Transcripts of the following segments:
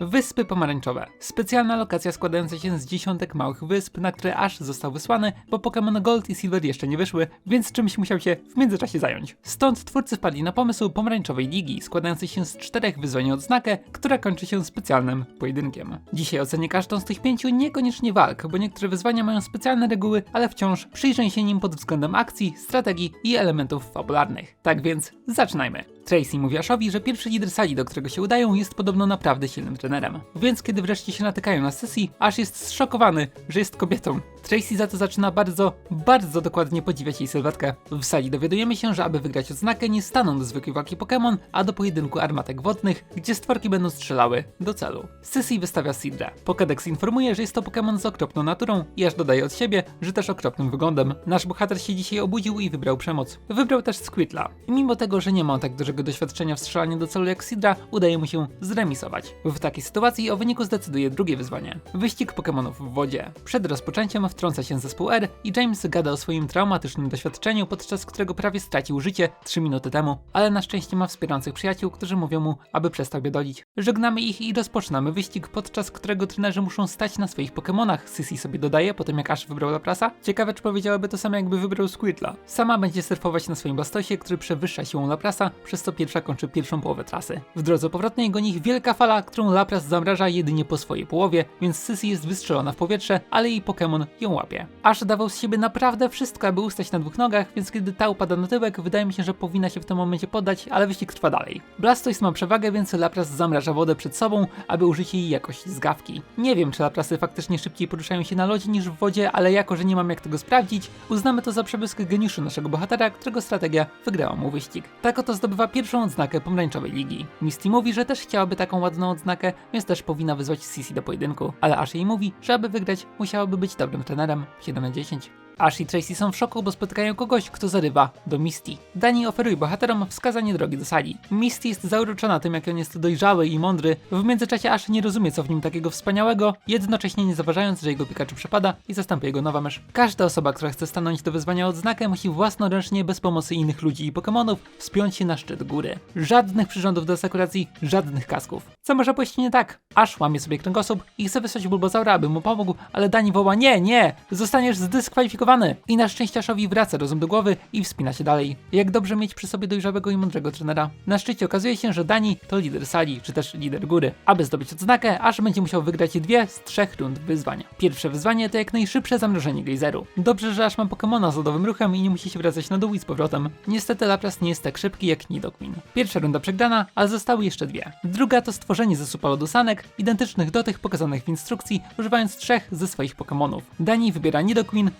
Wyspy Pomarańczowe. Specjalna lokacja składająca się z dziesiątek małych wysp, na które aż został wysłany, bo Pokémon Gold i Silver jeszcze nie wyszły, więc czymś musiał się w międzyczasie zająć. Stąd twórcy wpadli na pomysł Pomarańczowej Ligi, składającej się z czterech wyzwań odznakę, która kończy się specjalnym pojedynkiem. Dzisiaj ocenię każdą z tych pięciu niekoniecznie walk, bo niektóre wyzwania mają specjalne reguły, ale wciąż przyjrzę się nim pod względem akcji, strategii i elementów fabularnych. Tak więc zaczynajmy. Tracy mówi Ashowi, że pierwszy lider sali, do którego się udają, jest podobno naprawdę silnym trenerem. Więc kiedy wreszcie się natykają na sesji, Ash jest zszokowany, że jest kobietą. Tracy za to zaczyna bardzo, bardzo dokładnie podziwiać jej sylwetkę. W sali dowiadujemy się, że aby wygrać odznakę, nie staną do zwykłej walki Pokémon, a do pojedynku armatek wodnych, gdzie stworki będą strzelały do celu. Sesji wystawia Sidra. Pokédex informuje, że jest to Pokémon z okropną naturą i aż dodaje od siebie, że też okropnym wyglądem. Nasz bohater się dzisiaj obudził i wybrał przemoc. Wybrał też Squirtla. I mimo tego, że nie ma on tak dużego doświadczenia w strzelaniu do celu jak Sidra, udaje mu się zremisować. W takiej sytuacji o wyniku zdecyduje drugie wyzwanie. Wyścig Pokémonów w wodzie. Przed rozpoczęciem wtrąca się zespół R i James gada o swoim traumatycznym doświadczeniu, podczas którego prawie stracił życie 3 minuty temu, ale na szczęście ma wspierających przyjaciół, którzy mówią mu, aby przestał biedolić. Żegnamy ich i rozpoczynamy wyścig, podczas którego trenerzy muszą stać na swoich Pokémonach. Sissy sobie dodaje, po tym jak Ash wybrał Laprasa. Ciekawe, czy powiedziałaby to samo, jakby wybrał Squirtla. Sama będzie surfować na swoim Bastosie, który przewyższa siłą Laprasa, przez co pierwsza kończy pierwszą połowę trasy. W drodze powrotnej goni ich wielka fala, którą Lapras zamraża jedynie po swojej połowie, więc Sissy jest wystrzelona w powietrze, ale jej Pokémon ją łapie. Ash dawał z siebie naprawdę wszystko, aby ustać na dwóch nogach, więc kiedy ta upada na tyłek, wydaje mi się, że powinna się w tym momencie poddać, ale wyścig trwa dalej. Blastoise ma przewagę, więc Lapras zamraża wodę przed sobą, aby użyć jej jakoś z gawki. Nie wiem, czy Laprasy faktycznie szybciej poruszają się na lodzie niż w wodzie, ale jako, że nie mam jak tego sprawdzić, uznamy to za przebłysk geniuszu naszego bohatera, którego strategia wygrała mu wyścig. Tak oto zdobywa pierwszą odznakę pomarańczowej ligi. Misty mówi, że też chciałaby taką ładną odznakę, więc też powinna wyzwać Sisi do pojedynku, ale Ash jej mówi, że aby wygrać, musiałaby być dobrym trenerem. 7 na 10. Ash i Tracy są w szoku, bo spotykają kogoś, kto zarywa do Misty. Dani oferuje bohaterom wskazanie drogi do sali. Misty jest zauroczona tym, jak on jest dojrzały i mądry. W międzyczasie Ash nie rozumie, co w nim takiego wspaniałego, jednocześnie nie zauważając, że jego Pikachu przepada i zastępuje go nowa mysz. Każda osoba, która chce stanąć do wyzwania odznakę, musi własnoręcznie, bez pomocy innych ludzi i Pokémonów, wspiąć się na szczyt góry. Żadnych przyrządów do sekuracji, żadnych kasków. Co może pójść nie tak? Ash łamie sobie kręgosłup i chce wysłać Bulbazaura, aby mu pomógł, ale Dani woła nie, nie, zostaniesz zdyskwalifikowany. I na szczęście Ashowi wraca rozum do głowy i wspina się dalej. Jak dobrze mieć przy sobie dojrzałego i mądrego trenera. Na szczycie okazuje się, że Dani to lider sali, czy też lider góry. Aby zdobyć odznakę, Ash będzie musiał wygrać dwie z trzech rund wyzwania. Pierwsze wyzwanie to jak najszybsze zamrożenie gejzeru. Dobrze, że Ash ma Pokemona z lodowym ruchem i nie musi się wracać na dół i z powrotem. Niestety Lapras nie jest tak szybki jak Nidoqueen. Pierwsza runda przegrana, a zostały jeszcze dwie. Druga to stworzenie ze supa lodosanek, identycznych do tych pokazanych w instrukcji, używając trzech ze swoich Pokemonów. Dani wybiera Nidoqueen,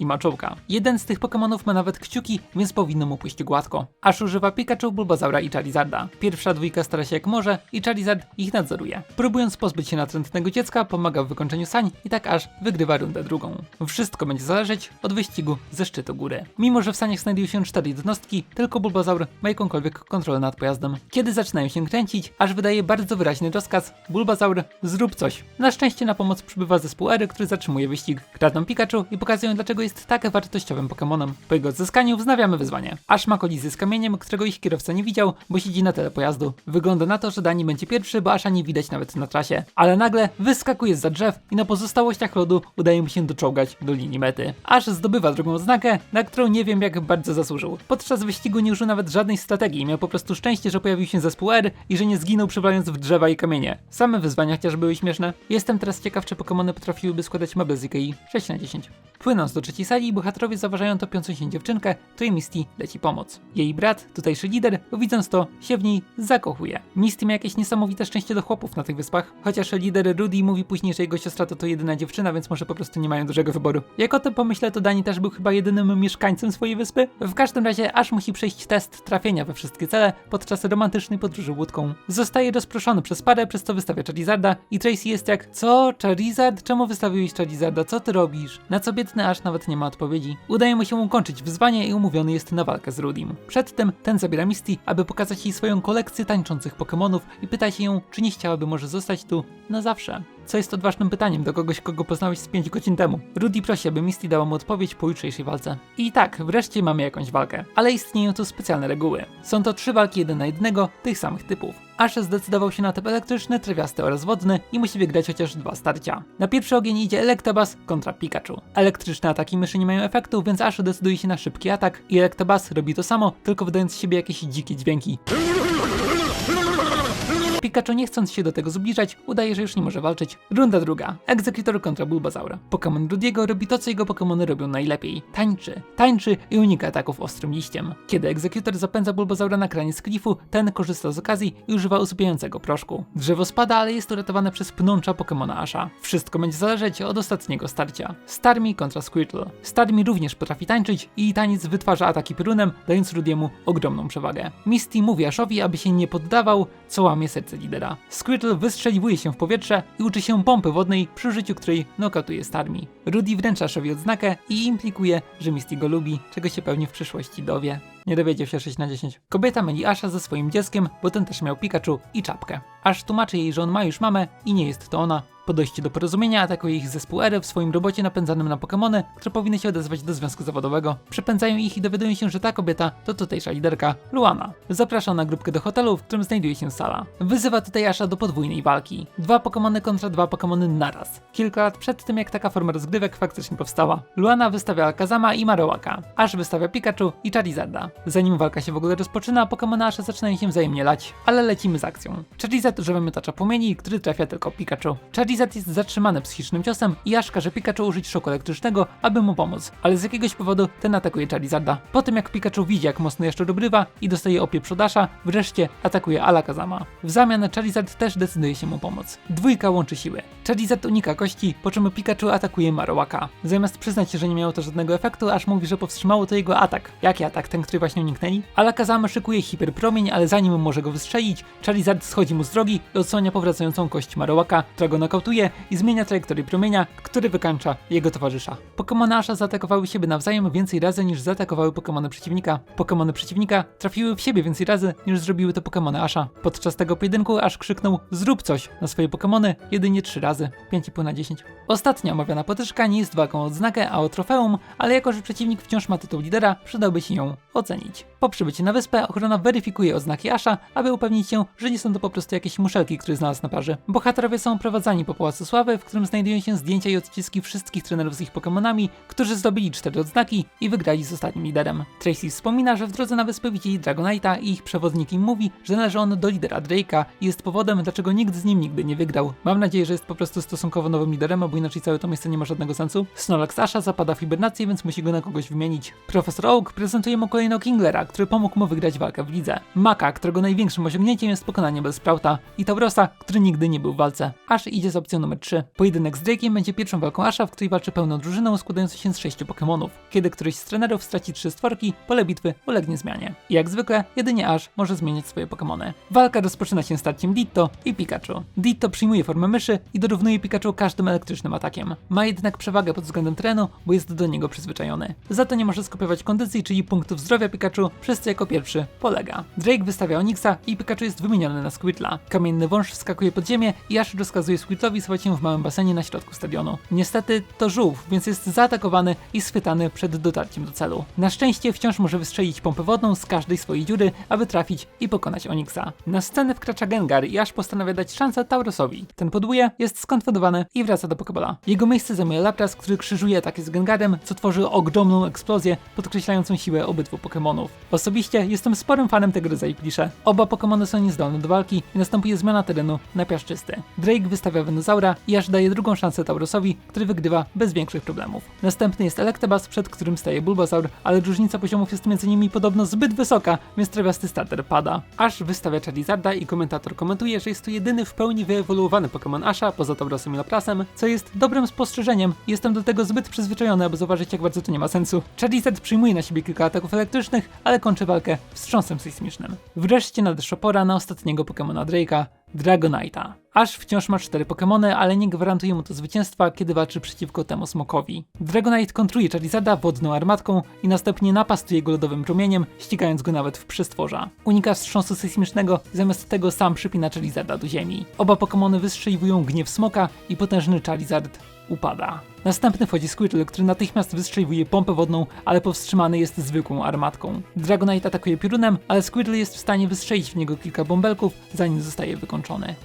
I Maczołka. Jeden z tych Pokemonów ma nawet kciuki, więc powinno mu pójść gładko. Aż używa Pikachu, Bulbazaura i Charizarda. Pierwsza dwójka stara się jak może i Charizard ich nadzoruje. Próbując pozbyć się natrętnego dziecka, pomaga w wykończeniu sań i tak aż wygrywa rundę drugą. Wszystko będzie zależeć od wyścigu ze szczytu góry. Mimo, że w saniach znajdują się cztery jednostki, tylko Bulbazaur ma jakąkolwiek kontrolę nad pojazdem. Kiedy zaczynają się kręcić, aż wydaje bardzo wyraźny rozkaz Bulbazaur, zrób coś. Na szczęście na pomoc przybywa zespół Ery, który zatrzymuje wyścig. Kradną Pikachu i pokazują dlaczego jest tak wartościowym Pokemonem. Po jego odzyskaniu wznawiamy wyzwanie. Aż ma kolizję z kamieniem, którego ich kierowca nie widział, bo siedzi na tele pojazdu. Wygląda na to, że Dani będzie pierwszy, bo Asha nie widać nawet na trasie. Ale nagle wyskakuje za drzew i na pozostałościach lodu udaje mu się doczołgać do linii mety. Aż zdobywa drugą odznakę, na którą nie wiem jak bardzo zasłużył. Podczas wyścigu nie użył nawet żadnej strategii, miał po prostu szczęście, że pojawił się zespół R i że nie zginął przewalając w drzewa i kamienie. Same wyzwania chociaż były śmieszne. Jestem teraz ciekaw, czy Pokemony potrafiłyby składać meble z Ikei. 6 na 10. Płynąc do trzeciej sali, bohaterowie zauważają topiącą się dziewczynkę, której Misty leci pomóc. Jej brat, tutejszy lider, widząc to, się w niej zakochuje. Misty ma jakieś niesamowite szczęście do chłopów na tych wyspach, chociaż lider Rudy mówi później, że jego siostra to to jedyna dziewczyna, więc może po prostu nie mają dużego wyboru. Jak o tym pomyślę, to Dani też był chyba jedynym mieszkańcem swojej wyspy. W każdym razie aż musi przejść test trafienia we wszystkie cele podczas romantycznej podróży łódką. Zostaje rozproszony przez parę, przez co wystawia Charizarda i Tracy jest jak Co? Charizard? Czemu wystawiłeś Charizarda? Co ty robisz? Na co biedny aż nawet nie ma odpowiedzi. Udaje mu się ukończyć wyzwanie i umówiony jest na walkę z Rudim. Przedtem ten zabiera Misty, aby pokazać jej swoją kolekcję tańczących Pokémonów i pyta się ją, czy nie chciałaby może zostać tu na zawsze. Co jest odważnym pytaniem do kogoś, kogo poznałeś z 5 godzin temu. Rudy prosi, aby Misty dała mu odpowiedź po jutrzejszej walce. I tak, wreszcie mamy jakąś walkę. Ale istnieją tu specjalne reguły. Są to trzy walki jeden na jednego tych samych typów. Ash zdecydował się na typ elektryczny, trawiasty oraz wodny i musi wygrać chociaż dwa starcia. Na pierwszy ogień idzie Electabuzz kontra Pikachu. Elektryczne ataki myszy nie mają efektu, więc Ash decyduje się na szybki atak i Electabuzz robi to samo, tylko wydając z siebie jakieś dzikie dźwięki. Pikachu nie chcąc się do tego zbliżać, udaje, że już nie może walczyć. Runda druga. Egzekutor kontra Bulbasaur. Pokémon Rudiego robi to, co jego Pokémony robią najlepiej. Tańczy. Tańczy i unika ataków ostrym liściem. Kiedy egzekutor zapędza Bulbasaura na kraniec klifu, ten korzysta z okazji i używa usypiającego proszku. Drzewo spada, ale jest uratowane przez pnącza Pokémona Asha. Wszystko będzie zależeć od ostatniego starcia. Starmie kontra Squirtle. Starmie również potrafi tańczyć i taniec wytwarza ataki piorunem, dając Rudiemu ogromną przewagę. Misty mówi Ashowi, aby się nie poddawał, co łamie serce lidera. Squirtle wystrzeliwuje się w powietrze i uczy się pompy wodnej, przy użyciu której nokautuje Starmie. Rudy wręcza Ashowi odznakę i implikuje, że Misty go lubi, czego się pewnie w przyszłości dowie. Nie dowiedział się 6 na 10. Kobieta myli Asha ze swoim dzieckiem, bo ten też miał Pikachu i czapkę. Ash tłumaczy jej, że on ma już mamę i nie jest to ona. Po do porozumienia atakuje ich zespół Ery w swoim robocie napędzanym na Pokémony, które powinny się odezwać do związku zawodowego. Przepędzają ich i dowiadują się, że ta kobieta to tutejsza liderka, Luana. Zaprasza na grupkę do hotelu, w którym znajduje się sala. Wyzywa tutaj Asha do podwójnej walki. Dwa Pokémony kontra dwa Pokémony naraz. Kilka lat przed tym, jak taka forma rozgrywek faktycznie powstała. Luana wystawia Alakazama i Marowaka. Ash wystawia Pikachu i Charizarda. Zanim walka się w ogóle rozpoczyna, Pokémony Asha zaczynają się wzajemnie lać, ale lecimy z akcją. Charizard używa miotacza płomieni, który trafia tylko Pikachu. Charizard jest zatrzymany psychicznym ciosem i Ash każe Pikachu użyć szoku elektrycznego, aby mu pomóc, ale z jakiegoś powodu ten atakuje Charizarda. Po tym jak Pikachu widzi jak mocno jeszcze obrywa i dostaje opieprz od Asha, wreszcie atakuje Alakazama. W zamian Charizard też decyduje się mu pomóc. Dwójka łączy siły. Charizard unika kości, po czym Pikachu atakuje Marowaka. Zamiast przyznać się, że nie miało to żadnego efektu, Ash mówi, że powstrzymało to jego atak. Jaki atak? Ten, który właśnie uniknęli? Alakazama szykuje hiperpromień, ale zanim może go wystrzelić, Charizard schodzi mu z drogi i odsłania powracającą kość Marowaka, która go nokautuje i zmienia trajektorię promienia, który wykańcza jego towarzysza. Pokémony Asha zaatakowały siebie nawzajem więcej razy niż zaatakowały Pokémony przeciwnika. Pokémony przeciwnika trafiły w siebie więcej razy niż zrobiły to Pokémony Asha. Podczas tego pojedynku Ash krzyknął zrób coś na swoje Pokémony jedynie 3 razy. 5,5 na 10. Ostatnia omawiana potyczka nie jest walką o odznakę, a o trofeum, ale jako, że przeciwnik wciąż ma tytuł lidera, przydałby się ją ocenić. Po przybyciu na wyspę ochrona weryfikuje oznaki Asha, aby upewnić się, że nie są to po prostu jakieś muszelki, które znalazł na plaży. Bohaterowie są prowadzani po Pałacu Sławy, w którym znajdują się zdjęcia i odciski wszystkich trenerów z ich Pokémonami, którzy zdobyli cztery odznaki i wygrali z ostatnim liderem. Tracy wspomina, że w drodze na wyspę widzieli Dragonite'a i ich przewodnik im mówi, że należy on do lidera Drake'a i jest powodem, dlaczego nikt z nim nigdy nie wygrał. Mam nadzieję, że jest po prostu stosunkowo nowym liderem, bo inaczej całe to miejsce nie ma żadnego sensu. Snorlax Asha zapada w hibernację, więc musi go na kogoś wymienić. Profesor Oak prezentuje mu kolejno Kinglera, który pomógł mu wygrać walkę w lidze. Maka, którego największym osiągnięciem jest pokonanie Bellsprouta i Taurosa, który nigdy nie był w walce. Ash idzie z opcją numer 3. Pojedynek z Drake'iem będzie pierwszą walką Asha, w której walczy pełną drużyną składającą się z sześciu Pokémonów. Kiedy któryś z trenerów straci trzy stworki, pole bitwy ulegnie zmianie. I jak zwykle, jedynie Ash może zmieniać swoje Pokémony. Walka rozpoczyna się starciem Ditto i Pikachu. Ditto przyjmuje formę myszy i dorównuje Pikachu każdym elektrycznym atakiem. Ma jednak przewagę pod względem terenu, bo jest do niego przyzwyczajony. Za to nie może skopiować kondycji, czyli punktów zdrowia Pikachu, przez co jako pierwszy polega. Drake wystawia Onyxa i Pikachu jest wymieniony na Squirtla. Kamienny wąż wskakuje pod ziemię i Ash rozkazuje Squirtlowi schować się w małym basenie na środku stadionu. Niestety to żółw, więc jest zaatakowany i schwytany przed dotarciem do celu. Na szczęście wciąż może wystrzelić pompę wodną z każdej swojej dziury, aby trafić i pokonać Onyxa. Na scenę wkracza Gengar i Ash postanawia dać szansę Taurosowi. Ten podłuje, jest skonfundowany i wraca do Pokebola. Jego miejsce zajmuje Lapras, który krzyżuje ataki z Gengarem, co tworzy ogromną eksplozję podkreślającą siłę obydwu Pokémonów. Osobiście jestem sporym fanem tego rodzaju klisze. Oba Pokémony są niezdolne do walki i następuje zmiana terenu na piaszczysty. Drake wystawia Venusaura i aż daje drugą szansę Taurosowi, który wygrywa bez większych problemów. Następny jest Electabuzz, przed którym staje Bulbasaur, ale różnica poziomów jest między nimi podobno zbyt wysoka, więc trawiasty starter pada. Ash wystawia Charizarda i komentator komentuje, że jest to jedyny w pełni wyewoluowany Pokémon Asha poza Taurosem i Laprasem, co jest dobrym spostrzeżeniem jestem do tego zbyt przyzwyczajony, aby zauważyć jak bardzo to nie ma sensu. Charizard przyjmuje na siebie kilka ataków elektrycznych, ale ale kończy walkę wstrząsem sejsmicznym. Wreszcie nadeszła pora na ostatniego Pokemona Drake'a, Dragonite'a. Ash wciąż ma cztery Pokemony, ale nie gwarantuje mu to zwycięstwa, kiedy walczy przeciwko temu smokowi. Dragonite kontruje Charizarda wodną armatką i następnie napastuje go lodowym promieniem, ścigając go nawet w przestworza. Unika wstrząsu sejsmicznego, zamiast tego sam przypina Charizarda do ziemi. Oba Pokemony wystrzeliwują gniew smoka i potężny Charizard upada. Następny wchodzi Squirtle, który natychmiast wystrzeliwuje pompę wodną, ale powstrzymany jest zwykłą armatką. Dragonite atakuje piorunem, ale Squirtle jest w stanie wystrzelić w niego kilka bąbelków, zanim zostaje wykończony.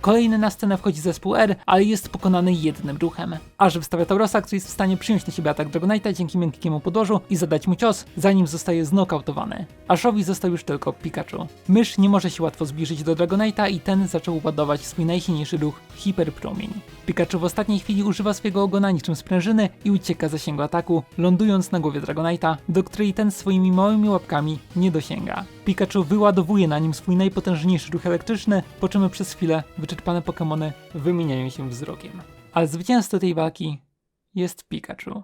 Kolejny na scenę wchodzi zespół R, ale jest pokonany jednym ruchem. Aż wystawia Taurosa, który jest w stanie przyjąć na siebie atak Dragonite'a dzięki miękkiemu podłożu i zadać mu cios, zanim zostaje znokautowany. Ashowi został już tylko Pikachu. Mysz nie może się łatwo zbliżyć do Dragonite'a i ten zaczął ładować swój najsilniejszy ruch Hiperpromień. Pikachu w ostatniej chwili używa swojego ogona niczym sprężyny i ucieka z zasięgu ataku, lądując na głowie Dragonite'a, do której ten swoimi małymi łapkami nie dosięga. Pikachu wyładowuje na nim swój najpotężniejszy ruch elektryczny, po czym przez chwilę wyczerpane Pokémony wymieniają się wzrokiem. Ale zwycięzcą tej walki jest Pikachu.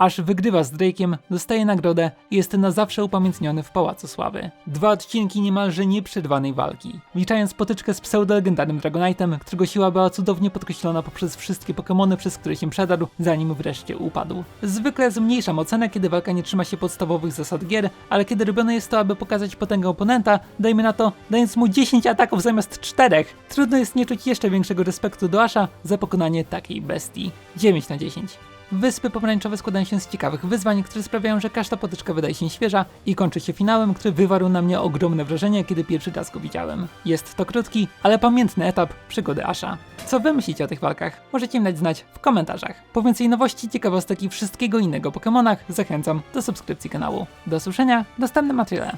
Aż wygrywa z Drake'iem, dostaje nagrodę i jest na zawsze upamiętniony w Pałacu Sławy. Dwa odcinki niemalże nieprzerwanej walki. Wliczając potyczkę z pseudo-legendarnym Dragonite'em, którego siła była cudownie podkreślona poprzez wszystkie Pokémony, przez które się przedarł, zanim wreszcie upadł. Zwykle zmniejszam ocenę, kiedy walka nie trzyma się podstawowych zasad gier, ale kiedy robione jest to, aby pokazać potęgę oponenta, dajmy na to, dając mu 10 ataków zamiast 4. Trudno jest nie czuć jeszcze większego respektu do Asha za pokonanie takiej bestii. 9 na 10. Wyspy pomarańczowe składają się z ciekawych wyzwań, które sprawiają, że każda potyczka wydaje się świeża i kończy się finałem, który wywarł na mnie ogromne wrażenie, kiedy pierwszy raz go widziałem. Jest to krótki, ale pamiętny etap przygody Asha. Co wy myślicie o tych walkach? Możecie mi dać znać w komentarzach. Po więcej nowości, ciekawostek i wszystkiego innego Pokémonach zachęcam do subskrypcji kanału. Do usłyszenia w następnym materiale.